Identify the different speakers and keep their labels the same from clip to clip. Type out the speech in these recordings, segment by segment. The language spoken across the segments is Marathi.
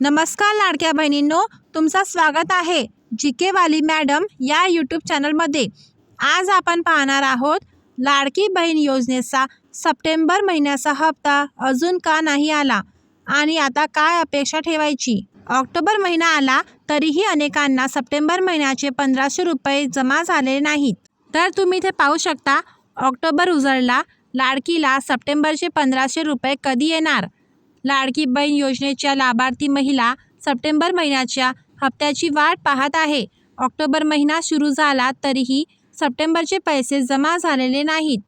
Speaker 1: नमस्कार लाडक्या बहिणींनो तुमचं स्वागत आहे जी के वाली मॅडम या यूट्यूब चॅनलमध्ये. आज आपण पाहणार आहोत लाडकी बहीण योजनेचा सप्टेंबर महिन्याचा हप्ता अजून का नाही आला आणि आता काय अपेक्षा ठेवायची? ऑक्टोबर महिना आला तरीही अनेकांना सप्टेंबर महिन्याचे पंधराशे रुपये जमा झालेले नाहीत. तर तुम्ही इथे पाहू शकता ऑक्टोबर उजळला लाडकीला सप्टेंबरचे पंधराशे रुपये कधी येणार? लाडकी बहीण योजनेच्या लाभार्थी महिला सप्टेंबर महिन्याच्या हप्त्याची वाट पाहत आहे. ऑक्टोबर महिना सुरू झाला तरीही सप्टेंबरचे पैसे जमा झालेले नाहीत.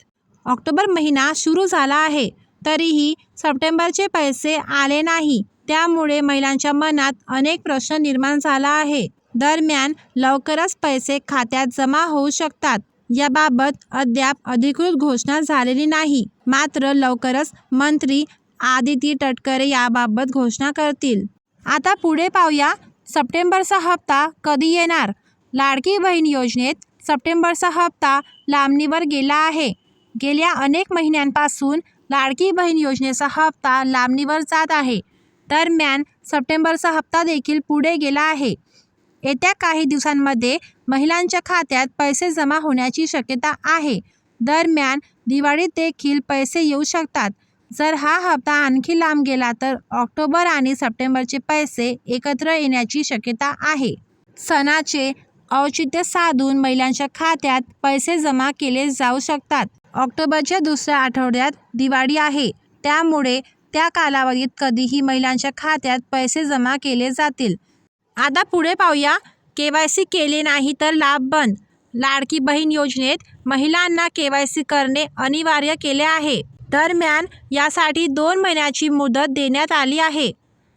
Speaker 1: ऑक्टोबर महिना सुरू झाला आहे तरीही सप्टेंबरचे पैसे आले नाही. त्यामुळे महिलांच्या मनात अनेक प्रश्न निर्माण झाला आहे. दरम्यान लवकरच पैसे खात्यात जमा होऊ शकतात. याबाबत अद्याप अधिकृत घोषणा झालेली नाही. मात्र लवकरच मंत्री आदिती तटकरे याबाबत घोषणा करतील. आता पुढे पाहूया सप्टेंबरचा हप्ता कधी येणार? लाडकी बहीण योजनेत सप्टेंबरचा हप्ता लांबणीवर गेला आहे. गेल्या अनेक महिन्यांपासून लाडकी बहीण योजनेचा हप्ता लांबणीवर जात आहे. दरम्यान सप्टेंबरचा हप्ता देखील पुढे गेला आहे. येत्या काही दिवसांमध्ये महिलांच्या खात्यात पैसे जमा होण्याची शक्यता आहे. दरम्यान दिवाळीत देखील पैसे येऊ शकतात. जर हा हप्ता आणखी लांब गेला तर ऑक्टोबर आणि सप्टेंबरचे पैसे एकत्र येण्याची शक्यता आहे. सणाचे औचित्य साधून महिलांच्या खात्यात पैसे जमा केले जाऊ शकतात. ऑक्टोबरच्या दुसऱ्या आठवड्यात दिवाळी आहे. त्यामुळे त्या कालावधीत कधीही महिलांच्या खात्यात पैसे जमा केले जातील. आता पुढे पाहूया. के वाय सी केले नाही तर लाभ बंद. लाडकी बहीण योजनेत महिलांना के वाय सी करणे अनिवार्य केले आहे. दरम्यान यासाठी दोन महिन्याची मुदत देण्यात आली आहे.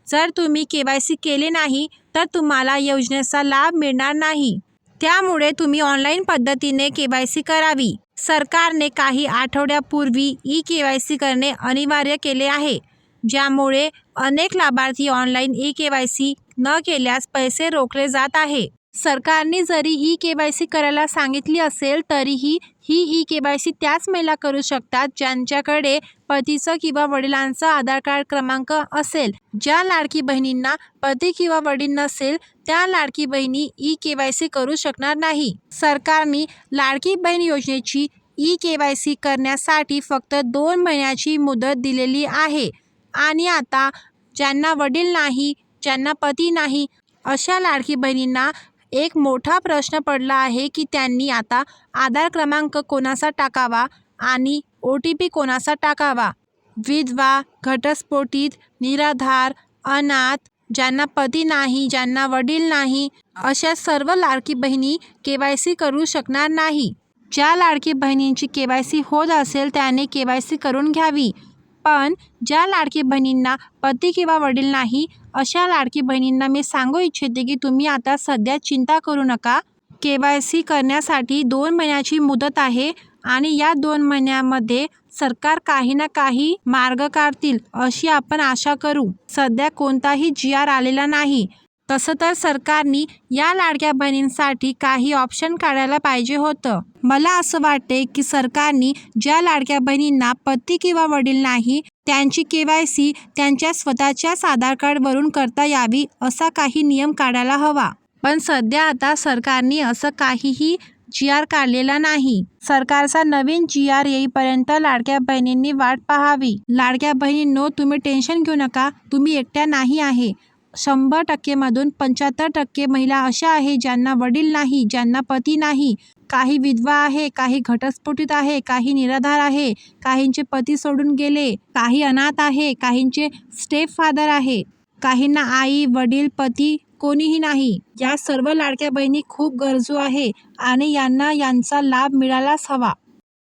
Speaker 1: जर तुम्ही के वाय सी केले नाही तर तुम्हाला योजनेचा लाभ मिळणार नाही. त्यामुळे तुम्ही ऑनलाईन पद्धतीने के वाय सी करावी. सरकारने काही आठवड्यापूर्वी ई के वाय सी करणे अनिवार्य केले आहे ज्यामुळे अनेक लाभार्थी online E K Y C न केल्यास पैसे रोखले जात आहे. सरकारने जरी ई के वाय सी करायला सांगितली असेल तरीही ही ई के वाय सी त्याच महिला करू शकतात ज्यांच्याकडे पतीचं किंवा वडिलांचा आधार कार्ड क्रमांक असेल. ज्या लाडकी बहिणींना पती किंवा वडील नसेल त्या लाडकी बहिणी ई के वाय सी करू शकणार नाही. सरकारने लाडकी बहीण योजनेची ई के वाय सी करण्यासाठी फक्त दोन महिन्याची मुदत दिलेली आहे. आणि आता ज्यांना वडील नाही ज्यांना पती नाही अशा लाडकी बहिणींना एक मोठा प्रश्न पडला आहे की त्यांनी आता आधार क्रमांक कोणाचा टाकावा आणि ओ टी पी कोणाचा टाकावा? विधवा घटस्फोटित निराधार अनाथ ज्यांना पती नाही ज्यांना वडील नाही अशा सर्व लाडकी बहिणी के वाय सी करू शकणार नाही. ज्या लाडकी बहिणींची के वाय सी होत असेल त्याने के वाय सी करून घ्यावी. पण ज्या लाडकी बहिणींना पती किंवा वडील नाही अशा लाडकी बहिणींना मी सांगू इच्छिते की तुम्ही आता सध्या चिंता करू नका. के वाय सी करण्यासाठी दोन महिन्याची मुदत आहे आणि या दोन महिन्यामध्ये सरकार काही ना काही मार्ग काढतील अशी आपण आशा करू. सध्या कोणताही जी आर आलेला नाही. तसं तर सरकारनी या लाडक्या बहिणींसाठी काही ऑप्शन काढायला पाहिजे होतं. मला असं वाटते की सरकारनी ज्या लाडक्या बहिणींना पती किंवा वडील नाही त्यांची के वाय सी त्यांच्या स्वतःच्याच आधार कार्डवरून करता यावी असा काही नियम काढायला हवा. पण सध्या आता सरकारने असं काहीही जी आर काढलेला नाही. सरकारचा नवीन जी आर येईपर्यंत लाडक्या बहिणींनी वाट पाहावी. लाडक्या बहिणींनो तुम्ही टेन्शन घेऊ नका. तुम्ही एकट्या नाही आहे. शंभर टक्केमधून पंच्याहत्तर टक्के महिला अशा आहे ज्यांना वडील नाही ज्यांना पती नाही. काही विधवा आहे काही घटस्फोटित आहे काही निराधार आहे काहींचे पती सोडून गेले काही अनाथ आहे काहींचे स्टेप फादर आहे. काहींना आई वडील पती कोणीही नाही. या सर्व लाडक्या बहिणी खूप गरजू आहे आणि यांना यांचा लाभ मिळालाच हवा.